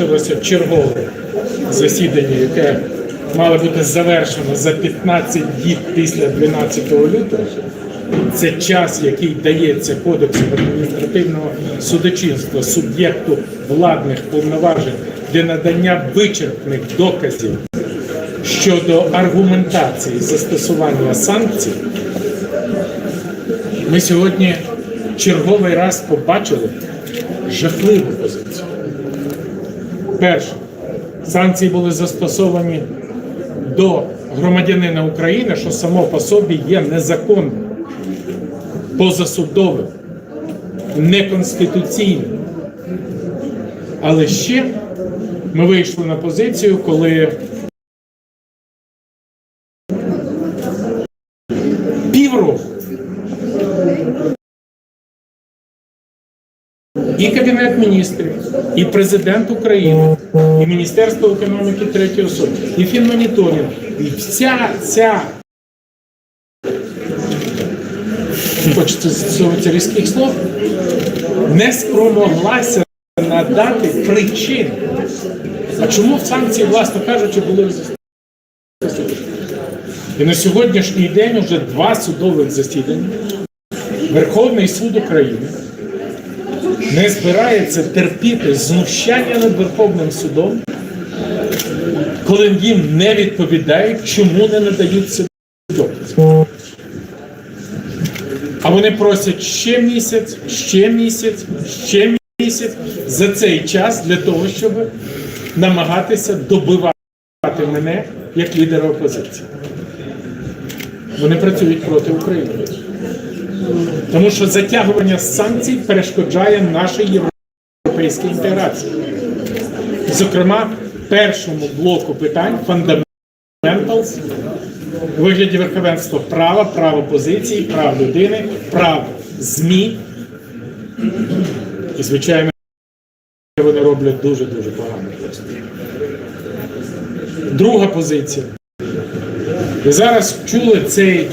завершилося чергове засідання, яке мало бути завершено за 15 діб після 12 лютого. Це час, який дається Кодексом адміністративного судочинства суб'єкту владних повноважень для надання вичерпних доказів щодо аргументації застосування санкцій. Ми сьогодні черговий раз побачили жахливу позицію. Перше, санкції були застосовані до громадянина України, що само по собі є незаконним, позасудовим, неконституційним. Але ще ми вийшли на позицію, коли півроку і Кабінет міністрів, і президент України, і Міністерство економіки третьої особи, і фінмоніторинг, і вся ця хочеться різких слов, не спромоглася надати причин. А чому санкції, власне кажучи, були застосовані? І на сьогоднішній день вже два судових засідання. Верховний суд України не збирається терпіти знущання над Верховним судом, коли їм не відповідають, чому не надаються докази. А вони просять ще місяць, ще місяць, ще місяць за цей час для того, щоб намагатися добивати мене як лідера опозиції. Вони працюють проти України. Тому що затягування санкцій перешкоджає нашій європейській інтеграції. Зокрема, першому блоку питань fundamentals у вигляді верховенства права, право позиції, прав людини, прав ЗМІ. І, звичайно, вони роблять дуже-дуже погано. Друга позиція. Ви зараз чули цей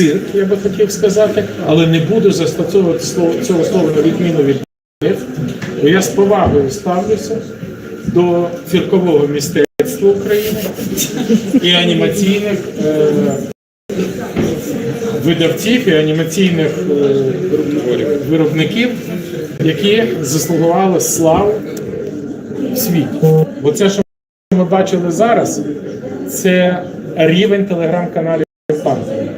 цирк, я би хотів сказати, але не буду застосовувати слово, цього слова на відміну від них, бо я з повагою ставлюся до циркового мистецтва України і анімаційних е, видавців і анімаційних е, виробників, які заслугували славу в світі. Бо це, що ми бачили зараз, це рівень телеграм-каналів Панка.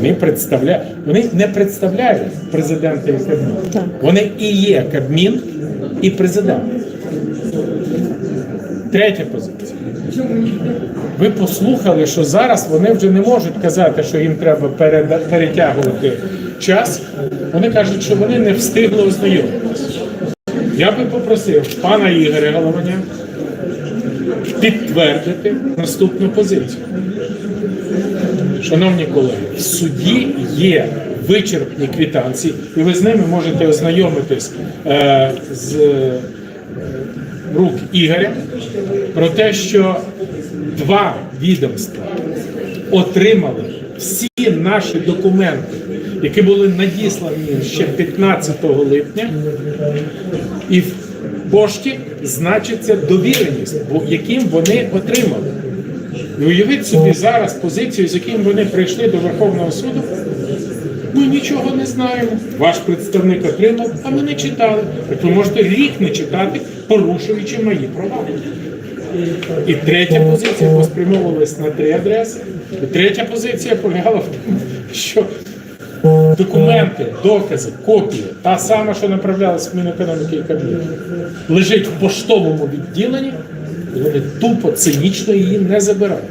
Вони представляють, вони не представляють президента і Кабмін. Вони і є Кабмін і президент. Третя позиція. Ви послухали, що зараз вони вже не можуть казати, що їм треба перетягувати час. Вони кажуть, що вони не встигли ознайомитися. Я би попросив пана Ігоря Голованя підтвердити наступну позицію. Шановні колеги, в суді є вичерпні квитанції, і ви з ними можете ознайомитись е, з е, рук Ігоря про те, що два відомства отримали всі наші документи, які були надіслані ще 15 липня, і в пошті значиться довіреність, яким вони отримали. І уявіть собі зараз позицію, з яким вони прийшли до Верховного суду. Ми нічого не знаємо. Ваш представник отримав, а ми не читали. Так ви можете рік не читати, порушуючи мої права. І третя позиція поспрямовувалась на три адреси. І третя позиція полягала в тому, що документи, докази, копії, та сама, що направлялась в Мінекономіки і Кабміну, лежить в поштовому відділенні, тупо цинічно її не забирають.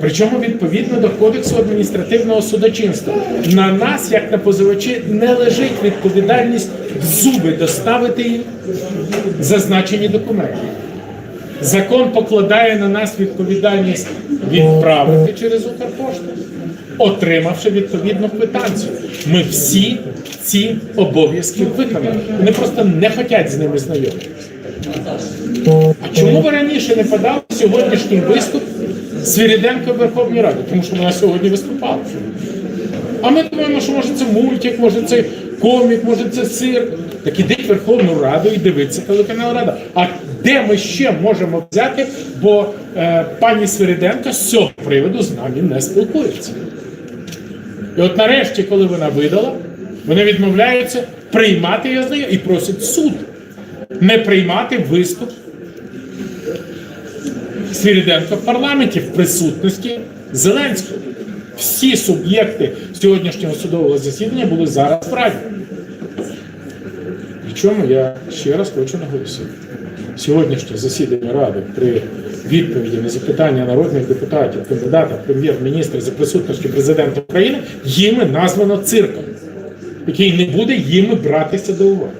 Причому відповідно до Кодексу адміністративного судочинства на нас, як на позивачі, не лежить відповідальність в зуби доставити їм зазначені документи. Закон покладає на нас відповідальність відправити через Укрпошту, отримавши відповідну квитанцію. Ми всі ці обов'язки виконали. Вони просто не хочуть з ними знайомитися. Чому ви раніше не подали сьогоднішній виступ Свіріденко в Верховній Раді? Тому що вона сьогодні виступала. А ми думаємо, що може це мультик, може це комік, може це цирк. Так ідіть в Верховну Раду і дивіться телеканал Рада. А де ми ще можемо взяти? Бо е, пані Свириденко з цього приводу з нами не спілкується. І от нарешті, коли вона видала, вони відмовляються приймати заяву і просять суд не приймати виступ Свириденко в парламенті в присутності Зеленського. Всі суб'єкти сьогоднішнього судового засідання були зараз в Раді. Причому я ще раз хочу наголосити. Сьогоднішнє засідання Ради при відповіді на запитання народних депутатів, кандидата прем'єр-міністра за присутності президента України їми названо цирком, який не буде їми братися до уваги.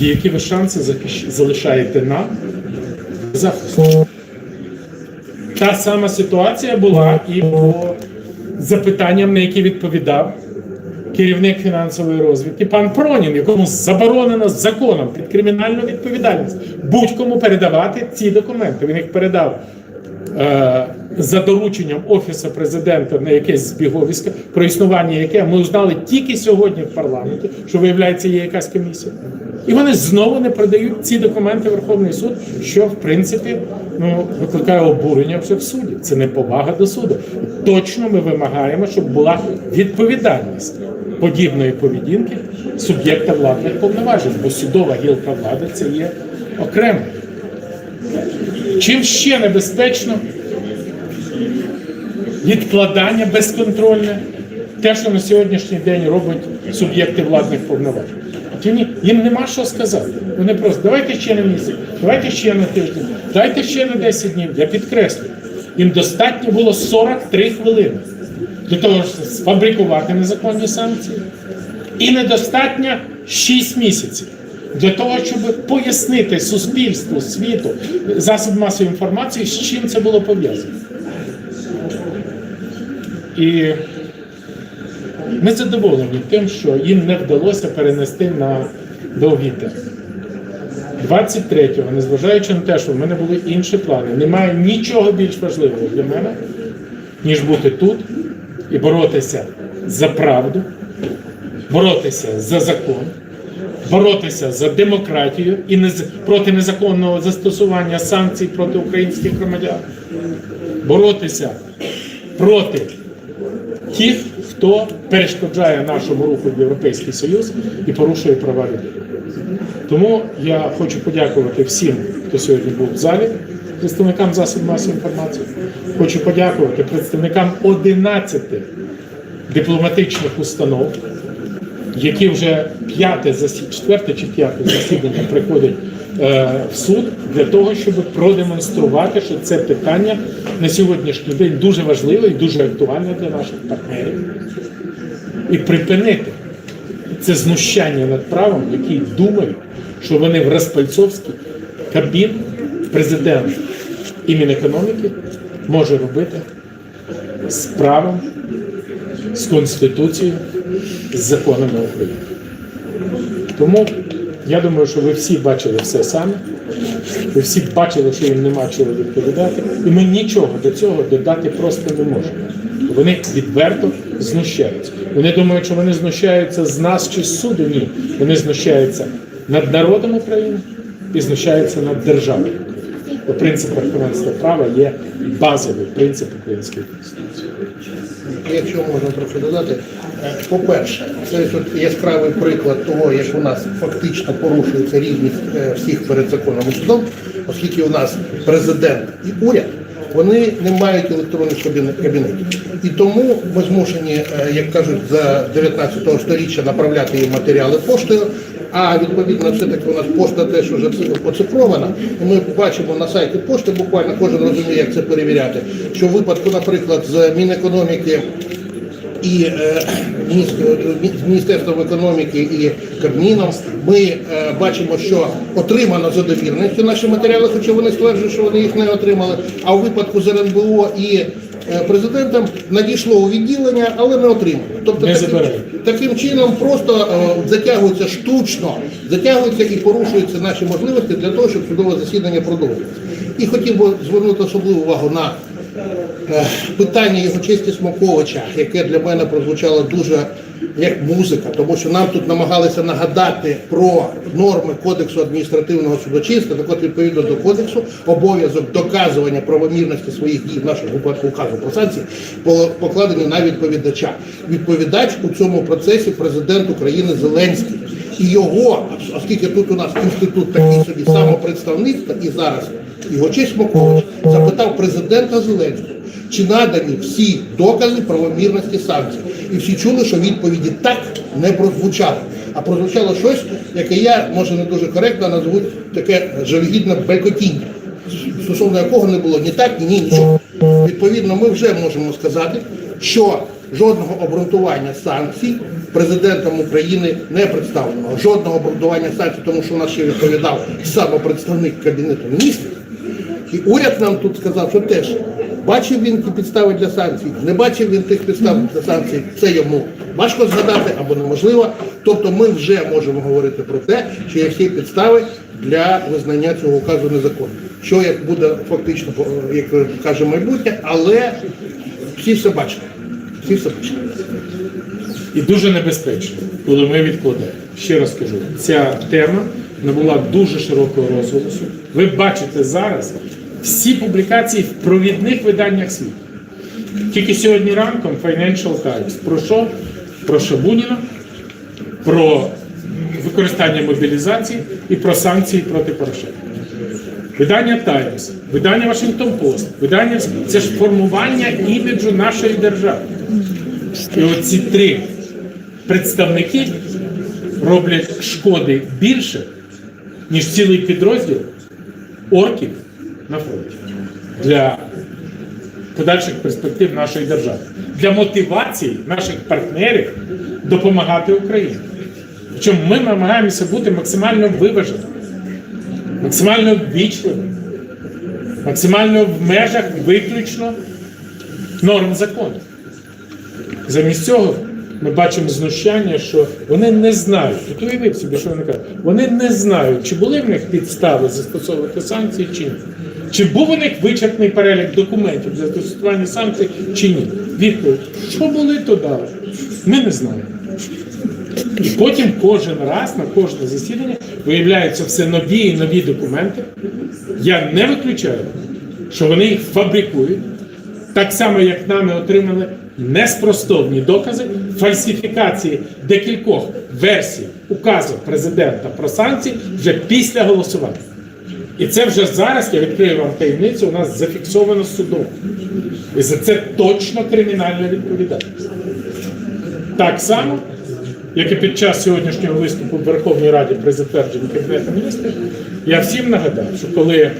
Тоді які ви шанси захищ- залишаєте нам захисту? Та сама ситуація була і по запитанням, на які відповідав керівник фінансової розвідки пан Пронін, якому заборонено законом під кримінальну відповідальність будь-кому передавати ці документи. Він їх передав е, за дорученням офісу президента на якесь збіговисько, про існування яке ми узнали тільки сьогодні в парламенті, що виявляється, є якась комісія. І вони знову не продають ці документи в Верховний суд, що в принципі ну, викликає обурення вже в суді. Це не повага до суду. Точно ми вимагаємо, щоб була відповідальність подібної поведінки суб'єкта владних повноважень, бо судова гілка влади це є окремо. Чим ще небезпечно відкладання безконтрольне, те, що на сьогоднішній день робить суб'єкти владних повноважень. Їм, нема що сказати. Вони просто давайте ще на місяць, давайте ще на тиждень, дайте ще на 10 днів. Я підкреслюю, їм достатньо було 43 хвилини для того, щоб сфабрикувати незаконні санкції. І недостатньо 6 місяців для того, щоб пояснити суспільству, світу, засоб масової інформації, з чим це було пов'язано. І ми задоволені тим, що їм не вдалося перенести на довгий термін. 23-го, незважаючи на те, що в мене були інші плани, немає нічого більш важливого для мене, ніж бути тут і боротися за правду, боротися за закон, боротися за демократію і не проти незаконного застосування санкцій проти українських громадян, боротися проти тих, хто перешкоджає нашому руху в Європейський Союз і порушує права людей. Тому я хочу подякувати всім, хто сьогодні був в залі, представникам засобів масової інформації. Хочу подякувати представникам 11 дипломатичних установ, які вже п'яте четверте чи п'яте засідання приходять в суд для того, щоб продемонструвати, що це питання на сьогоднішній день дуже важливе і дуже актуальне для наших партнерів. І припинити це знущання над правом, які думають, що вони в Распальцовській Кабмін, президент і Мінекономіки може робити з правом, з Конституцією, з законами України. Тому я думаю, що ви всі бачили все самі. Ви всі бачили, що їм нема чого відповідати, і ми нічого до цього додати просто не можемо. Вони відверто знущаються. Вони думають, що вони знущаються з нас чи з суду. Ні. Вони знущаються над народом України і знущаються над державою. Принцип верховенства права є базовий принцип української конституції. Якщо можна трохи додати, е, по-перше, це яскравий приклад того, як у нас фактично порушується рівність е, всіх перед законом і судом, оскільки у нас президент і уряд. Вони не мають електронних кабінетів. І тому ми змушені, е, як кажуть, за 19 століття направляти їм матеріали поштою. А відповідно, все-таки у нас пошта теж вже оцифрована. І ми бачимо на сайті пошти, буквально кожен розуміє, як це перевіряти. Що в випадку, наприклад, з Мінекономіки і е, з Міністерством економіки і Кабміном ми е, бачимо, що отримано за довірністю наші матеріали, хоча вони стверджують, що вони їх не отримали. А у випадку з РНБО і е, президентом надійшло у відділення, але не отримано. Тобто Не забирають. Таким чином просто е, затягується штучно, затягуються і порушуються наші можливості для того, щоб судове засідання продовжувалося. І хотів би звернути особливу увагу на е, питання його честі Смоковича, яке для мене прозвучало дуже як музика, тому що нам тут намагалися нагадати про норми Кодексу адміністративного судочинства, так от відповідно до кодексу обов'язок доказування правомірності своїх дій в нашому випадку указу про санкції по- покладений на відповідача. Відповідач у цьому процесі президент України Зеленський. І його, оскільки тут у нас інститут такий собі самопредставництва, і зараз його честь Мокович запитав президента Зеленського, чи надані всі докази правомірності санкцій. І всі чули, що відповіді так не прозвучало. А прозвучало щось, яке я, може не дуже коректно назву таке жалюгідне белькотіння, стосовно якого не було ні так, ні ні, нічого. Відповідно, ми вже можемо сказати, що жодного обґрунтування санкцій президентом України не представлено. Жодного обґрунтування санкцій, тому що у нас ще відповідав самопредставник Кабінету міністрів. І уряд нам тут сказав, що теж бачив він ті підстави для санкцій, не бачив він тих підстав для санкцій. Це йому важко згадати або неможливо. Тобто ми вже можемо говорити про те, що є всі підстави для визнання цього указу незаконним. Що як буде фактично, як каже майбутнє, але всі все бачили. Всі все бачили. І дуже небезпечно, коли ми відкладаємо. Ще раз кажу, ця тема набула дуже широкого розголосу. Ви бачите зараз всі публікації в провідних виданнях світу. Тільки сьогодні ранком Financial Times про що? Про Шабуніна, про використання мобілізації і про санкції проти Порошенка. Видання Times, видання Washington Post, видання це ж формування іміджу нашої держави. І оці три представники роблять шкоди більше, ніж цілий підрозділ орків на фронті для подальших перспектив нашої держави, для мотивації наших партнерів допомагати Україні. Причому ми намагаємося бути максимально виваженими, максимально ввічливими, максимально в межах виключно норм закону. Замість цього ми бачимо знущання, що вони не знають. От уявіть собі, що вони кажуть. Вони не знають, чи були в них підстави застосовувати санкції чи ні. Чи був у них вичерпний перелік документів для застосування санкцій чи ні? Відповідь, що були, то дали. Ми не знаємо. І потім кожен раз на кожне засідання виявляються все нові і нові документи. Я не виключаю, що вони їх фабрикують, так само, як нами отримали неспростовні докази фальсифікації декількох версій указу президента про санкції вже після голосування. І це вже зараз, я відкрию вам таємницю, у нас зафіксовано судом. І за це точно кримінальна відповідальність. Так само, як і під час сьогоднішнього виступу в Верховній Раді при затвердженні Кабінету міністрів, я всім нагадав, що коли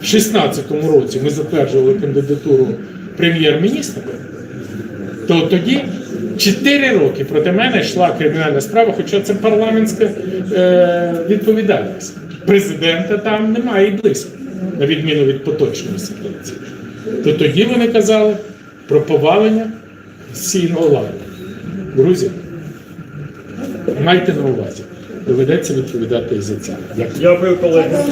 в 16-му році ми затверджували кандидатуру прем'єр-міністра, то тоді 4 роки проти мене йшла кримінальна справа, хоча це парламентська е, відповідальність. Президента там немає і близько, на відміну від поточної ситуації. То тоді вони казали про повалення сійного ладу. Друзі, майте на увазі, доведеться відповідати і за це. Дякую. Дякую, колеги.